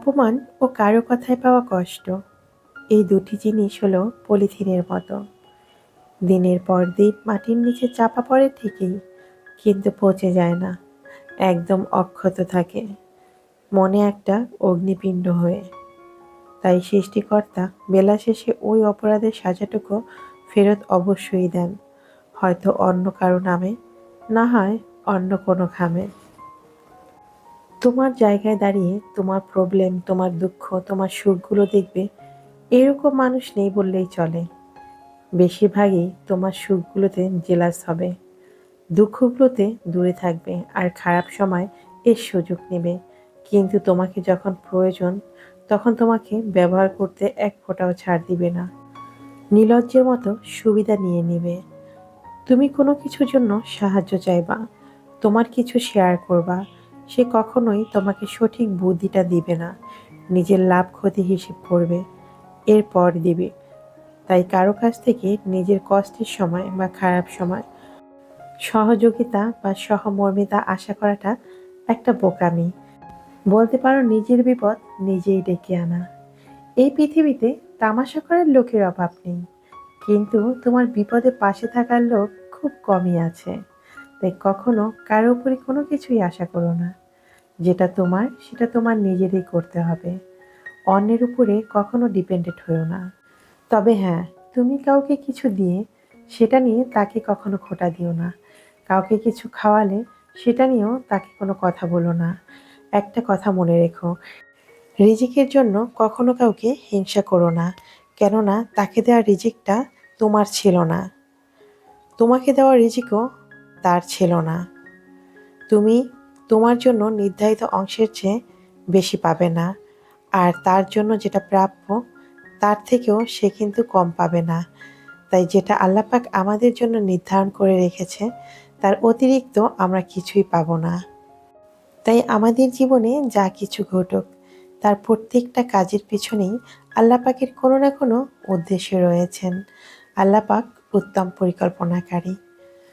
অপমান ও কারও কথায় পাওয়া কষ্ট। এই দুটি জিনিস হলো পলিথিনের মতো। দিনের পর দিন মাটির নিচে চাপা পড়ে ঠিকই কিন্তু পচে যায় না। একদম অক্ষত থাকে। মনে একটা অগ্নিপিণ্ড হয়ে। তাই সৃষ্টিকর্তা বেলা শেষে ওই অপরাধের সাজাটুকু ফেরত অবশ্যই দেন। হয়তো অন্য কারও নামে, না হয় অন্য কোনো খামে তোমার জায়গায় দাঁড়িয়ে তোমার প্রবলেম তোমার দুঃখ, তোমার সুখগুলো দেখবে। এরকম মানুষ নেই বললেই চলে। বেশিরভাগই তোমার সুখগুলোতে জেলাস হবে। দুঃখগুলোতে দূরে থাকবে আর খারাপ সময় এর সুযোগ নেবে। কিন্তু তোমাকে যখন প্রয়োজন, তখন তোমাকে ব্যবহার করতে এক ফোঁটাও ছাড় দিবে না। নির্লজ্জের মতো সুবিধা নিয়ে নেবে। তুমি কোনো কিছুর জন্য সাহায্য চাইবা, তোমার কিছু শেয়ার করবা সে কখনোই তোমাকে সঠিক বুদ্ধিটা দিবে না। নিজের লাভ ক্ষতি হিসেব করবে। এরপর দিবে। তাই কারও কাছ থেকে নিজের কষ্টের সময় বা খারাপ সময়, সহযোগিতা বা সহমর্মিতা আশা করাটা একটা বোকামি। বলতে পারো নিজের বিপদ নিজেই ডেকে আনা। এই পৃথিবীতে তামাশা করার লোকের অভাব নেই। কিন্তু তোমার বিপদে পাশে থাকার লোক খুব কমই আছে। তাই কখনো কারও উপরে কোনো কিছুই আশা করো না। যেটা তোমার, সেটা তোমার নিজেরই করতে হবে। অন্যের উপরে কখনো ডিপেন্ডেন্ট হয়েও না। তবে হ্যাঁ তুমি কাউকে কিছু দিয়ে সেটা নিয়ে তাকে কখনো খোটা দিও না। কাউকে কিছু খাওয়ালে সেটা নিয়েও তাকে কোনো কথা বলো না। একটা কথা মনে রেখো, রিজিকের জন্য কখনো কাউকে হিংসা করো না। কেননা তাকে দেওয়া রিজিকটা তোমার ছিল না। তোমাকে দেওয়া রিজিকও তার ছিল না। তুমি তোমার জন্য নির্ধারিত অংশের চেয়ে বেশি পাবে না। আর তার জন্য যেটা প্রাপ্য, তার থেকেও সে কিন্তু কম পাবে না। তাই যেটা আল্লাপাক আমাদের জন্য নির্ধারণ করে রেখেছে, তার অতিরিক্ত আমরা কিছুই পাবো না। তাই আমাদের জীবনে যা কিছু ঘটুক, তার প্রত্যেকটা কাজের পিছনেই আল্লাপাকের কোনো না কোনো উদ্দেশ্য রয়েছেন। আল্লাপাক উত্তম পরিকল্পনাকারী।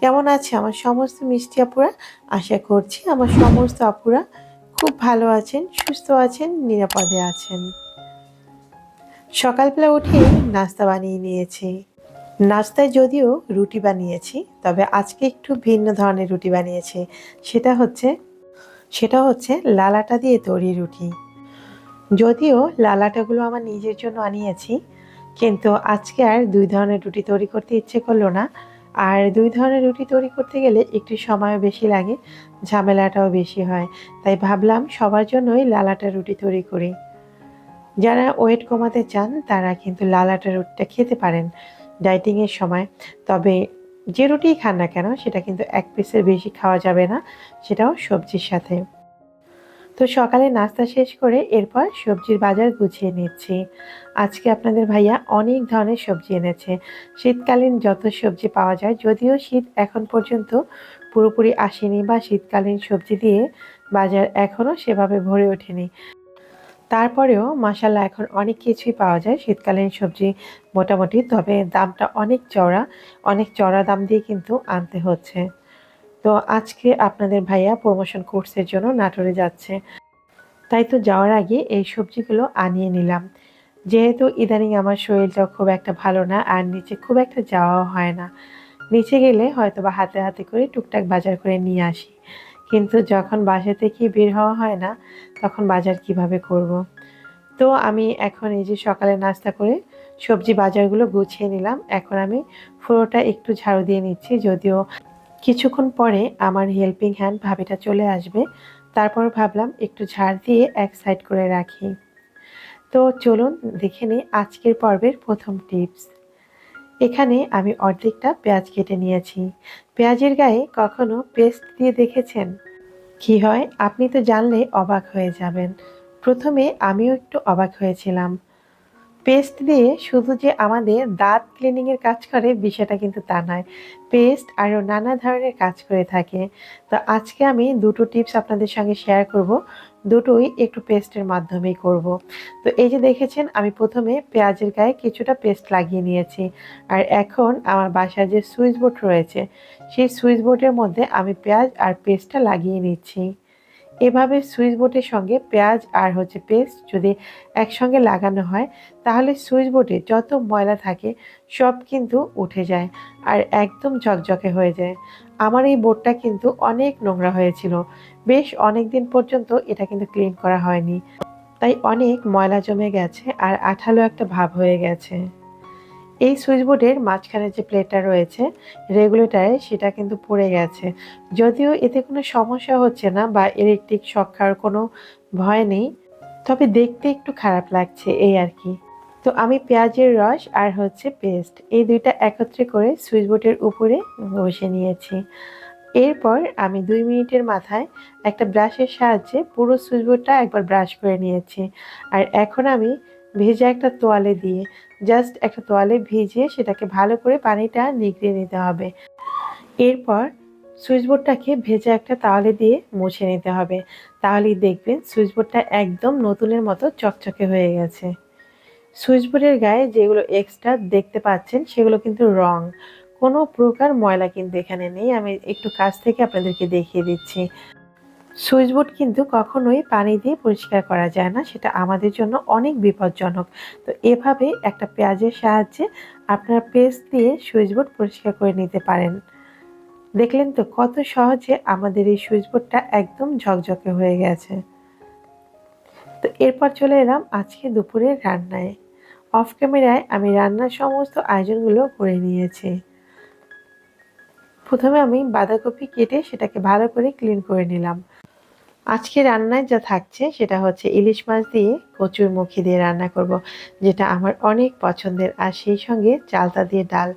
কেমন আছে? আমার সমস্ত মিষ্টি আপুরা, আশা করছি আমার সমস্ত আপুরা খুব ভালো আছেন, সুস্থ আছেন, নিরাপদে আছেন। সকালবেলা উঠে নাস্তা বানিয়ে নিয়েছি। নাস্তায় যদিও রুটি বানিয়েছি, তবে আজকে একটু ভিন্ন ধরনের রুটি বানিয়েছি। সেটা হচ্ছে সেটা হচ্ছে লালাটা দিয়ে তৈরি রুটি। যদিও লালাটাগুলো আমার নিজের জন্য আনিয়েছি, কিন্তু আজকে আর দুই ধরনের রুটি তৈরি করতে ইচ্ছে করল না। আর দুই ধরনের রুটি তৈরি করতে গেলে একটু সময়ও বেশি লাগে, ঝামেলাটাও বেশি হয়। তাই ভাবলাম সবার জন্যই লালাটা রুটি তৈরি করি। যারা ওয়েট কমাতে চান, তারা কিন্তু লালাটা রুটিটা খেতে পারেন ডাইটিংয়ের সময়। তবে যে রুটিই খান না কেন, সেটা কিন্তু এক পিসের বেশি খাওয়া যাবে না, সেটাও সবজির সাথে। তো সকালে নাস্তা শেষ করে এরপর সবজির বাজার গুছিয়ে নিচ্ছি। আজকে আপনাদের ভাইয়া অনেক ধরনের সবজি এনেছে। শীতকালীন যত সবজি পাওয়া যায়, যদিও শীত এখন পর্যন্ত পুরোপুরি আসেনি বা শীতকালীন সবজি দিয়ে বাজার এখনও সেভাবে ভরে ওঠেনি। তারপরেও মাসাল্লাহ এখন অনেক কিছুই পাওয়া যায় শীতকালীন সবজি মোটামুটি, তবে দামটা অনেক চড়া অনেক চড়া দাম দিয়ে কিন্তু আনতে হচ্ছে। তো আজকে আপনাদের ভাইয়া প্রমোশন কোর্সের জন্য নাটোরে যাচ্ছে। তাই তো যাওয়ার আগে এই সবজিগুলো আনিয়ে নিলাম। যেহেতু ইদানিং আমার শরীরটাও খুব একটা ভালো না, আর নিচে খুব একটা যাওয়াও হয় না। নিচে গেলে হয়তো বা হাতে হাতে করে টুকটাক বাজার করে নিয়ে আসি। কিন্তু যখন বাসা থেকে বের হওয়া হয় না, তখন বাজার কীভাবে করব। তো আমি এখন এই যে সকালে নাস্তা করে সবজি বাজারগুলো গুছিয়ে নিলাম। এখন আমি পুরোটা একটু ঝাড়ু দিয়ে নিচ্ছি, যদিও কিছুক্ষণ পরে আমার হেল্পিং হ্যান্ড ভাবিটা চলে আসবে। তারপর ভাবলাম একটু ঝাড় দিয়ে এক সাইড করে রাখি। তো চলুন দেখে নিই আজকের পর্বের প্রথম টিপস এখানে আমি অর্ধেকটা পেঁয়াজ কেটে নিয়েছি। পেঁয়াজের গায়ে কখনো পেস্ট দিয়ে দেখেছেন? কি হয়, আপনি তো জানলে অবাক হয়ে যাবেন। প্রথমে আমিও একটু অবাক হয়েছিলাম। পেস্ট দিয়ে শুধু যে আমাদের দাঁত ক্লিনিংয়ের কাজ করে বিষয়টা কিন্তু তা নয়। পেস্ট আরও নানা ধরনের কাজ করে থাকে। তো আজকে আমি দুটো টিপস আপনাদের সঙ্গে শেয়ার করব। দুটোই একটু পেস্টের মাধ্যমেই করব। তো এই যে দেখেছেন, আমি প্রথমে পেঁয়াজের গায়ে কিছুটা পেস্ট লাগিয়ে নিয়েছি। আর এখন আমার বাসায় যে সুইচ বোর্ড রয়েছে, সেই সুইচ বোর্ডের মধ্যে আমি পেঁয়াজ আর পেস্টটা লাগিয়ে নিচ্ছি। এভাবে সুইচ বোর্ডের সঙ্গে পেঁয়াজ আর হচ্ছে পেস্ট যদি একসঙ্গে লাগানো হয়, তাহলে সুইচ বোর্ডে যত ময়লা থাকে সব কিন্তু উঠে যায় আর একদম ঝকঝকে হয়ে যায়। আমার এই বোর্ডটা কিন্তু অনেক নোংরা হয়েছিল। বেশ অনেক দিন পর্যন্ত এটা কিন্তু ক্লিন করা হয়নি। তাই অনেক ময়লা জমে গেছে আর আঠালো একটা ভাব হয়ে গেছে। এই সুইচবোর্ডের মাঝখানে যে প্লেটটা রয়েছে রেগুলেটারে সেটা কিন্তু পড়ে গেছে। যদিও এতে কোনো সমস্যা হচ্ছে না বা ইলেকট্রিক শক খাওয়ার কোনো ভয় নেই, তবে দেখতে একটু খারাপ লাগছে এই আর কি। তো আমি পেঁয়াজের রস আর হচ্ছে পেস্ট এই দুইটা একত্রে করে সুইচবোর্ডের উপরে বসে নিয়েছি। এরপর আমি দুই মিনিটের মাথায় একটা ব্রাশের সাহায্যে পুরো সুইচবোর্ডটা একবার ব্রাশ করে নিয়েছি। আর এখন আমি ভেজা একটা তোয়ালে দিয়ে জাস্ট একটা তোয়ালে ভিজিয়ে সেটাকে ভালো করে পানিটা নিগড়িয়ে নিতে হবে। এরপর সুইচ বোর্ডটাকে ভেজা একটা তাওয়ালে দিয়ে মুছে নিতে হবে। তাহলেই দেখবেন সুইচ বোর্ডটা একদম নতুনের মতো চকচকে হয়ে গেছে। সুইচ বোর্ডের গায়ে যেগুলো এক্সট্রা দেখতে পাচ্ছেন সেগুলো কিন্তু রং। কোনো প্রকার ময়লা কিন্তু এখানে নেই। আমি একটু কাছ থেকে আপনাদেরকে দেখিয়ে দিচ্ছি। সুইচ বোর্ড কিন্তু কখনোই পানি দিয়ে পরিষ্কার করা যায় না, সেটা আমাদের জন্য অনেক বিপজ্জনক। তো এভাবে একটা পেঁয়াজের সাহায্যে আপনারা পেস্ট দিয়ে সুইচ বোর্ড পরিষ্কার করে নিতে পারেন। দেখলেন তো কত সহজে আমাদের এই সুইচ বোর্ডটা একদম ঝকঝকে হয়ে গেছে। তো এরপর চলে এলাম আজকে দুপুরের রান্নায়। অফ ক্যামেরায় আমি রান্নার সমস্ত আয়োজনগুলো করে নিয়েছি। প্রথমে আমি বাঁধাকপি কেটে সেটাকে ভালো করে ক্লিন করে নিলাম। আজকে রান্নায় যা থাকছে সেটা হচ্ছে ইলিশ মাছ দিয়ে কচুর মুখি দিয়ে রান্না করব, যেটা আমার অনেক পছন্দের। আর সেই সঙ্গে চালতা দিয়ে ডাল।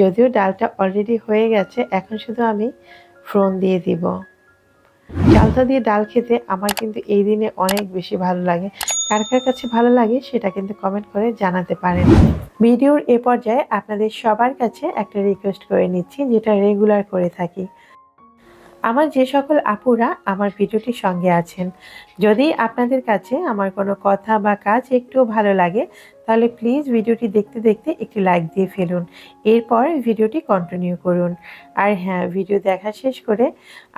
যদিও ডালটা অলরেডি হয়ে গেছে, এখন শুধু আমি ফ্রন দিয়ে দিব। চালতা দিয়ে ডাল খেতে আমার কিন্তু এই দিনে অনেক বেশি ভালো লাগে। কার কার কাছে ভালো লাগে সেটা কিন্তু কমেন্ট করে জানাতে পারেন। ভিডিওর এ পর্যায়ে আপনাদের সবার কাছে একটা রিকোয়েস্ট করে নিচ্ছি, যেটা রেগুলার করে থাকি। আমার যে সকল আপুরা আমার ভিডিওটির সঙ্গে আছেন। যদি আপনাদের কাছে আমার কোনো কথা বা কাজ একটু ভালো লাগে, তাহলে প্লিজ ভিডিওটি দেখতে দেখতে একটি লাইক দিয়ে ফেলুন। এরপর ভিডিওটি কন্টিনিউ করুন। আর হ্যাঁ ভিডিও দেখা শেষ করে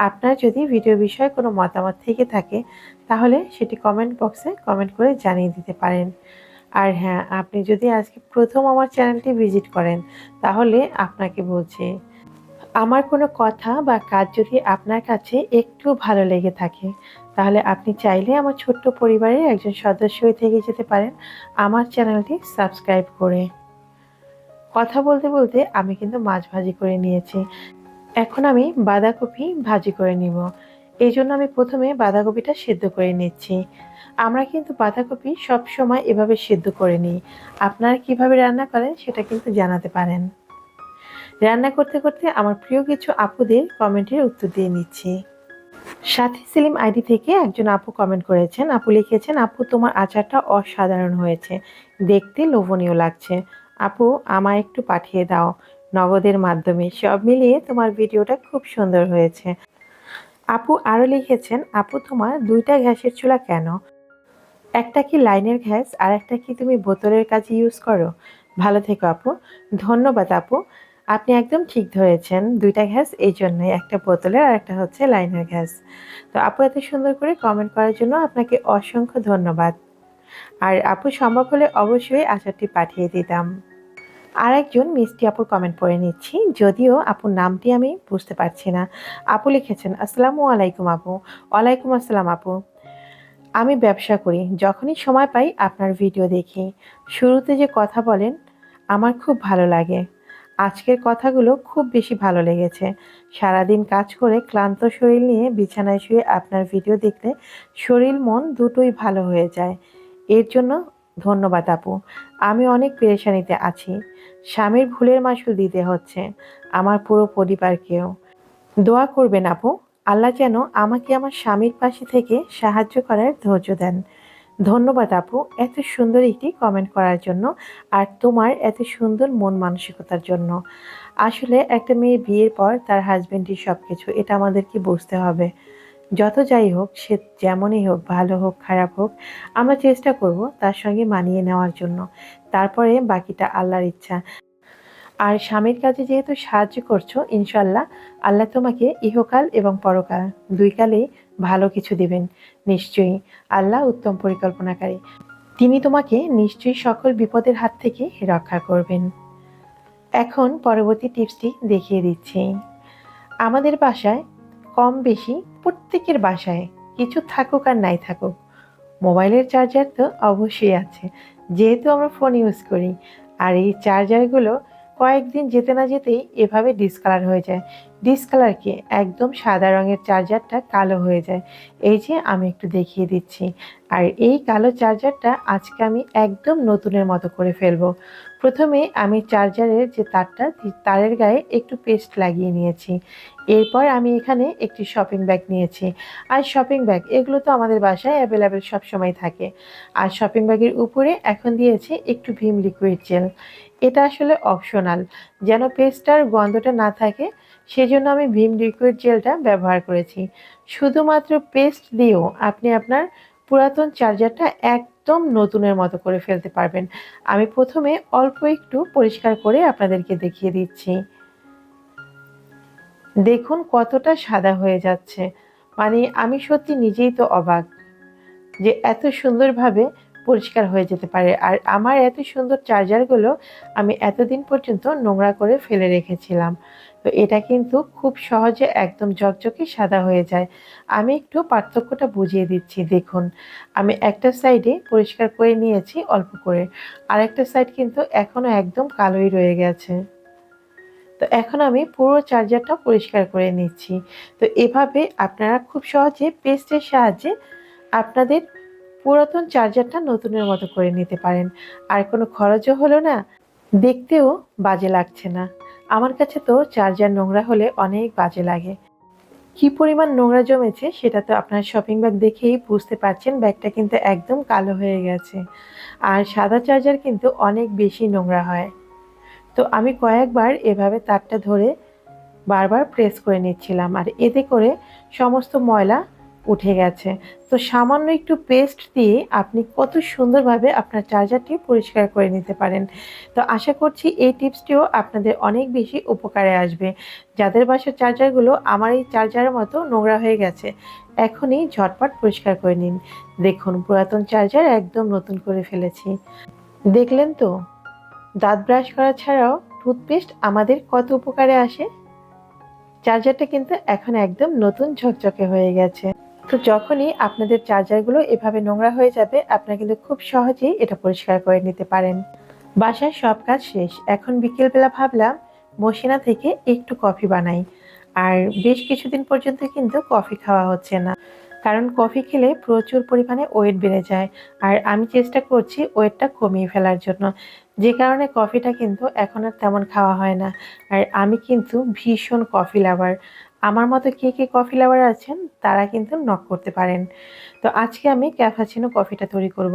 আপনার যদি ভিডিও বিষয়ে কোনো মতামত থেকে থাকে, তাহলে সেটি কমেন্ট বক্সে কমেন্ট করে জানিয়ে দিতে পারেন। আর হ্যাঁ আপনি যদি আজকে প্রথম আমার চ্যানেলটি ভিজিট করেন, তাহলে আপনাকে বলছি আমার কোনো কথা বা কাজ যদি আপনার কাছে একটু ভালো লেগে থাকে, তাহলে আপনি চাইলে আমার ছোট্ট পরিবারের একজন সদস্য হয়ে থেকে যেতে পারেন আমার চ্যানেলটি সাবস্ক্রাইব করে। কথা বলতে বলতে আমি কিন্তু মাছ ভাজি করে নিয়েছি। এখন আমি বাঁধাকপি ভাজি করে নিব। এই জন্য আমি প্রথমে বাঁধাকপিটা সেদ্ধ করে নিচ্ছি। আমরা কিন্তু বাঁধাকপি সব সময় এভাবে সেদ্ধ করে নিই। আপনারা কীভাবে রান্না করেন সেটা কিন্তু জানাতে পারেন। রান্না করতে করতে আমার প্রিয় কিছু আপুদের কমেন্টের উত্তর দিয়ে নিচ্ছি। সাথী সেলিম আইডি থেকে একজন আপু কমেন্ট করেছেন, আপু লিখেছেন, আপু, তোমার আচারটা অসাধারণ হয়েছে। দেখতে লোভনীয় লাগছে। আপু, আমায় একটু পাঠিয়ে দাও নগদের মাধ্যমে। সব মিলিয়ে তোমার ভিডিওটা খুব সুন্দর হয়েছে। আপু আরও লিখেছেন, আপু, তোমার দুইটা গ্যাসের চুলা কেন? একটা কি লাইনের গ্যাস, আর একটা কি তুমি বোতলের কাজে ইউজ করো? ভালো থেকো আপু। ধন্যবাদ আপু। আপনি একদম ঠিক ধরেছেন, দুইটা গ্যাস এই জন্যই, একটা বোতলের আর একটা হচ্ছে লাইনের গ্যাস। তো আপু এত সুন্দর করে কমেন্ট করার জন্য আপনাকে অসংখ্য ধন্যবাদ। আর আপু সম্ভব হলে অবশ্যই আচারটি পাঠিয়ে দিতাম। আর একজন মিষ্টি আপুর কমেন্ট পড়ে নিচ্ছি, যদিও আপুর নামটি আমি বুঝতে পারছি না। আপু লিখেছেন, আসসালামু আলাইকুম আপু। ওয়ালাইকুম আসসালাম আপু। আমি ব্যবসা করি, যখনই সময় পাই আপনার ভিডিও দেখি। শুরুতে যে কথা বলেন, আমার খুব ভালো লাগে। আজকের কথাগুলো খুব বেশি ভালো লেগেছে। সারাদিন কাজ করে ক্লান্ত শরীর নিয়ে বিছানায় শুয়ে আপনার ভিডিও দেখলে শরীর মন দুটোই ভালো হয়ে যায়। এর জন্য ধন্যবাদ আপু। আমি অনেক পেরেশানিতে আছি। স্বামীর ভুলের মাসুল দিতে হচ্ছে। আমার পুরো পরিবারকেও। দোয়া করবেন আপু। আল্লাহ যেন আমাকে আমার স্বামীর পাশে থেকে সাহায্য করার ধৈর্য দেন। ধন্যবাদ আপু, এত সুন্দর একটি কমেন্ট করার জন্য আর তোমার এত সুন্দর মন মানসিকতার জন্য। আসলে একটা মেয়ে বিয়ের পর তার হাজবেন্ডই সব কিছু এটা আমাদেরকে বুঝতে হবে। যত যাই হোক, সে যেমনই হোক, ভালো হোক, খারাপ হোক, আমরা চেষ্টা করব তার সঙ্গে মানিয়ে নেওয়ার জন্য। তারপরে বাকিটা আল্লাহর ইচ্ছা। আর স্বামীর কাজে যেহেতু সাহায্য করছ ইনশাল্লাহ আল্লাহ তোমাকে ইহকাল এবং পরকাল, দুই কালেই ভালো কিছু দেবেন। নিশ্চয়ই। আল্লাহ উত্তম পরিকল্পনাকারী। তিনি তোমাকে নিশ্চয়ই সকল বিপদের হাত থেকে রক্ষা করবেন। এখন পরবর্তী টিপসটি দেখিয়ে দিচ্ছি। আমাদের বাসায় কম বেশি প্রত্যেকের বাসায় কিছু থাকুক আর নাই থাকুক, মোবাইলের চার্জার তো অবশ্যই আছে। যেহেতু আমরা ফোন ইউজ করি, আর এই চার্জারগুলো কয়েকদিন যেতে না যেতেই এভাবে ডিসকালার হয়ে যায়। ডিসকালার কি? একদম সাদা রঙের চার্জারটা কালো হয়ে যায়। এই যে আমি একটু দেখিয়ে দিচ্ছি। আর এই কালো চার্জারটা আজকে আমি একদম নতুনের মতো করে ফেলব। প্রথমে আমি চার্জারের যে তারটা তারের গায়ে একটু পেস্ট লাগিয়ে নিয়েছি। এরপর আমি এখানে একটি শপিং ব্যাগ নিয়েছি। আর শপিং ব্যাগ এগুলো তো আমাদের বাসায় অ্যাভেলেবেল সবসময় থাকে। আর শপিং ব্যাগের উপরে এখন দিয়েছি একটু ভীম লিকুইড জেল এটা আসলে অপশনাল যেন পেস্টটার গন্ধটা না থাকে, সেজন্য আমি ভীম লিকুইড জেলটা ব্যবহার করেছি। শুধুমাত্র পেস্ট দিয়েও আপনি আপনার পুরাতন চার্জারটা একদম নতুনের মতো করে ফেলতে পারবেন। আমি প্রথমে অল্প একটু পরিষ্কার করে আপনাদেরকে দেখিয়ে দিচ্ছি। দেখুন কতটা সাদা হয়ে যাচ্ছে। মানে আমি সত্যি নিজেই তো অবাক যে এত সুন্দরভাবে পরিষ্কার হয়ে যেতে পারে। আর আমার এত সুন্দর চার্জারগুলো আমি এতদিন পর্যন্ত নোংরা করে ফেলে রেখেছিলাম। তো এটা কিন্তু খুব সহজে একদম ঝকঝকে সাদা হয়ে যায়। আমি একটু পার্থক্যটা বুঝিয়ে দিচ্ছি, দেখুন। আমি একটা সাইডে পরিষ্কার করে নিয়েছি অল্প করে। আর একটা সাইড কিন্তু এখনও একদম কালোই রয়ে গেছে। তো এখন আমি পুরো চার্জারটা পরিষ্কার করে নিচ্ছি। তো এভাবে আপনারা খুব সহজে পেস্টের সাহায্যে আপনাদের পুরাতন চার্জারটা নতুনের মতো করে নিতে পারেন। আর কোনো খরচও হলো না। দেখতেও বাজে লাগছে না। আমার কাছে তো চার্জার নোংরা হলে অনেক বাজে লাগে। কি পরিমাণ নোংরা জমেছে সেটা তো আপনার শপিং ব্যাগ দেখেই বুঝতে পারছেন, ব্যাগটা কিন্তু একদম কালো হয়ে গেছে। আর সাদা চার্জার কিন্তু অনেক বেশি নোংরা হয়। তো আমি কয়েকবার এভাবে তারটা ধরে বারবার প্রেস করে নিচ্ছিলাম। আর এতে করে সমস্ত ময়লা উঠে গেছে। তো সামান্য একটু পেস্ট দিয়ে আপনি কত সুন্দরভাবে আপনার চার্জারটি পরিষ্কার করে নিতে পারেন। তো আশা করছি এই টিপসটিও আপনাদের অনেক বেশি উপকারে আসবে। যাদের বাসার চার্জারগুলো আমার এই চার্জারের মতো নোংরা হয়ে গেছে, এখনই ঝটপট পরিষ্কার করে নিন। দেখুন, পুরাতন চার্জার একদম নতুন করে ফেলেছি। দেখলেন তো? দাঁত ব্রাশ করা ছাড়াও টুথপেস্ট আমাদের কত উপকারে আসে? চার্জারটা কিন্তু এখন একদম নতুন ঝকঝকে হয়ে গেছে। তো যখনই আপনাদের চার্জারগুলো এভাবে নোংরা হয়ে যাবে, আপনারা কিন্তু খুব সহজেই এটা পরিষ্কার করে নিতে পারেন। বাসায় সব কাজ শেষ। এখন বিকেলবেলা ভাবলাম, মশিনা থেকে একটু কফি বানাই। আর বেশ কিছুদিন পর্যন্ত কিন্তু কফি খাওয়া হচ্ছে না। কারণ কফি খেলে প্রচুর পরিমাণে ওয়েট বেড়ে যায়। আর আমি চেষ্টা করছি ওয়েটটা কমিয়ে ফেলার জন্য। যে কারণে কফিটা কিন্তু এখন আর তেমন খাওয়া হয় না। আর আমি কিন্তু ভীষণ কফি লাভার। আমার মতো কে কে কফি লাভার আছেন, তারা কিন্তু নক করতে পারেন। তো আজকে আমি ক্যাফাচিনো কফিটা তৈরি করব।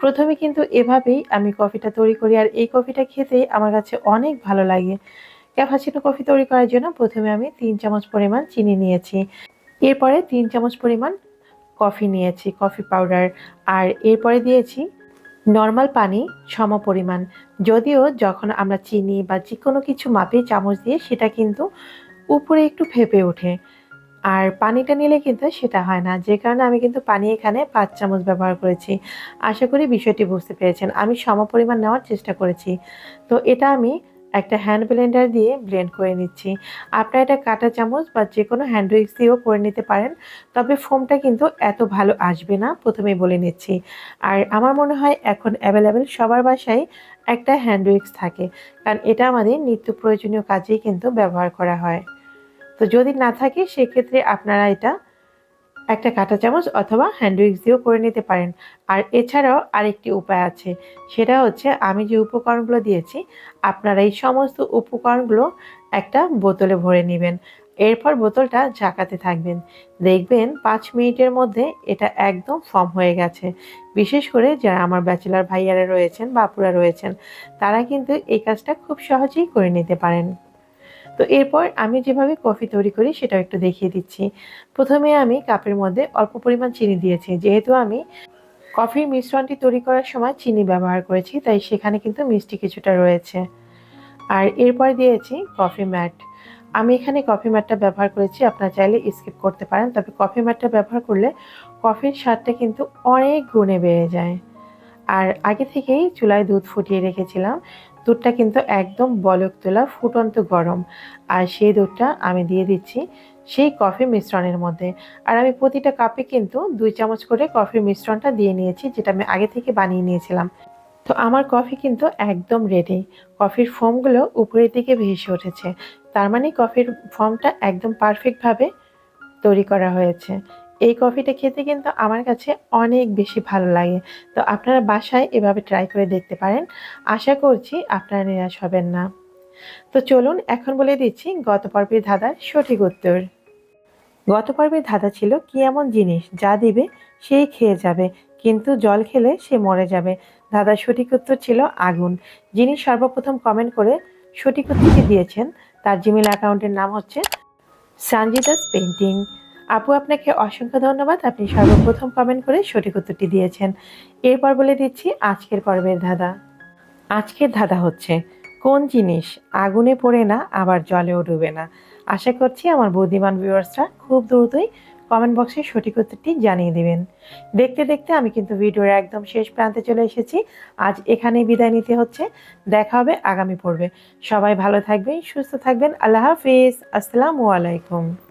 প্রথমে কিন্তু এভাবেই আমি কফিটা তৈরি করি, আর এই কফিটা খেতেই আমার কাছে অনেক ভালো লাগে। ক্যাফাচিনো কফি তৈরি করার জন্য প্রথমে আমি তিন চামচ পরিমাণ চিনি নিয়েছি। এরপরে তিন চামচ পরিমাণ কফি নিয়েছি কফি পাউডার আর এরপরে দিয়েছি নর্মাল পানি সম পরিমাণ। যদিও যখন আমরা চিনি বা যে কোনো কিছু মাপে চামচ দিয়ে সেটা কিন্তু উপরে একটু ফেপে ওঠে। আর পানিটা নিলে কিন্তু সেটা হয় না। যে কারণে আমি কিন্তু পানি এখানে পাঁচ চামচ ব্যবহার করেছি। আশা করি বিষয়টি বুঝতে পেরেছেন। আমি সম পরিমাণ নেওয়ার চেষ্টা করেছি। তো এটা আমি একটা হ্যান্ড ব্লেন্ডার দিয়ে ব্লেন্ড করে নিচ্ছি। আপনারা এটা কাটা চামচ বা যে কোনো হ্যান্ড উইক্স দিয়েও করে নিতে পারেন। তবে ফোমটা কিন্তু এত ভালো আসবে না, প্রথমেই বলে নিচ্ছি। আর আমার মনে হয় এখন অ্যাভেলেবেল সবার বাসায় একটা হ্যান্ড উইক্স থাকে। কারণ এটা আমাদের নিত্য প্রয়োজনীয় কাজেই কিন্তু ব্যবহার করা হয়। তো যদি না থাকে, সেক্ষেত্রে আপনারা এটা একটা কাঁটা চামচ অথবা হ্যান্ড উইক্স দিয়েও করে নিতে পারেন। আর এছাড়াও আরেকটি উপায় আছে, সেটা হচ্ছে আমি যে উপকরণগুলো দিয়েছি, আপনারা এই সমস্ত উপকরণগুলো একটা বোতলে ভরে নেবেন। এরপর বোতলটা ঝাঁকাতে থাকবেন। দেখবেন পাঁচ মিনিটের মধ্যে এটা একদম ফর্ম হয়ে গেছে। বিশেষ করে যারা আমার ব্যাচেলার ভাইয়ারা রয়েছেন বাপুরা রয়েছেন, তারা কিন্তু এই কাজটা খুব সহজেই করে নিতে পারেন। তো এরপর আমি যেভাবে কফি তৈরি করি সেটাও একটু দেখিয়ে দিচ্ছি। প্রথমে আমি কাপের মধ্যে অল্প পরিমাণ চিনি দিয়েছি। যেহেতু আমি কফির মিশ্রণটি তৈরি করার সময় চিনি ব্যবহার করেছি, তাই সেখানে কিন্তু মিষ্টি কিছুটা রয়েছে। আর এরপর দিয়েছি কফি ম্যাট। আমি এখানে কফি ম্যাটটা ব্যবহার করেছি, আপনারা চাইলে স্কিপ করতে পারেন, তবে কফি ম্যাটটা ব্যবহার করলে কফির স্বাদটা কিন্তু অনেক গুণে বেড়ে যায়। আর আগে থেকেই চুলায় দুধ ফুটিয়ে রেখেছিলাম দুধটা কিন্তু একদম বলক তোলা ফুটন্ত গরম। আর সেই দুধটা আমি দিয়ে দিচ্ছি সেই কফি মিশ্রণের মধ্যে। আর আমি প্রতিটা কাপে কিন্তু দুই চামচ করে কফির মিশ্রণটা দিয়ে নিয়েছি, যেটা আমি আগে থেকে বানিয়ে নিয়েছিলাম। তো আমার কফি কিন্তু একদম রেডি কফির ফোমগুলো উপরের দিকে ভেসে উঠেছে। তার মানে কফির ফর্মটা একদম পারফেক্টভাবে তৈরি করা হয়েছে। এই কফিটা খেতে কিন্তু আমার কাছে অনেক বেশি ভালো লাগে। তো আপনারা বাসায় এভাবে ট্রাই করে দেখতে পারেন। আশা করছি আপনারা নিরাশ হবেন না। তো চলুন এখন বলে দিচ্ছি গত পর্বের ধাঁধার সঠিক উত্তর। গত পর্বের ধাঁধা ছিল কি এমন জিনিস যা দিবে সেই খেয়ে যাবে, কিন্তু জল খেলে সে মরে যাবে। ধাঁধার সঠিক উত্তর ছিল আগুন। যিনি সর্বপ্রথম কমেন্ট করে সঠিক উত্তরটি দিয়েছেন, তার জিমেল অ্যাকাউন্টের নাম হচ্ছে সানজিদাস পেন্টিং আপু আপনাকে অসংখ্য ধন্যবাদ। আপনি সর্বপ্রথম কমেন্ট করে সঠিক উত্তরটি দিয়েছেন। এরপর বলে দিচ্ছি, আজকের পর্বের ধাঁধা। আজকের ধাঁধা হচ্ছে, কোন জিনিস আগুনে পড়ে না, আবার জলেও ডুবে না? আশা করছি আমার বুদ্ধিমান ভিউয়ার্সরা খুব দ্রুতই কমেন্ট বক্সে সঠিক উত্তরটি জানিয়ে দেবেন। দেখতে দেখতে আমি কিন্তু ভিডিওর একদম শেষ প্রান্তে চলে এসেছি। আজ এখানেই বিদায় নিতে হচ্ছে। দেখা হবে আগামী পর্বে। সবাই ভালো থাকবেন, সুস্থ থাকবেন। আল্লাহ হাফিজ। আসসালামু আলাইকুম।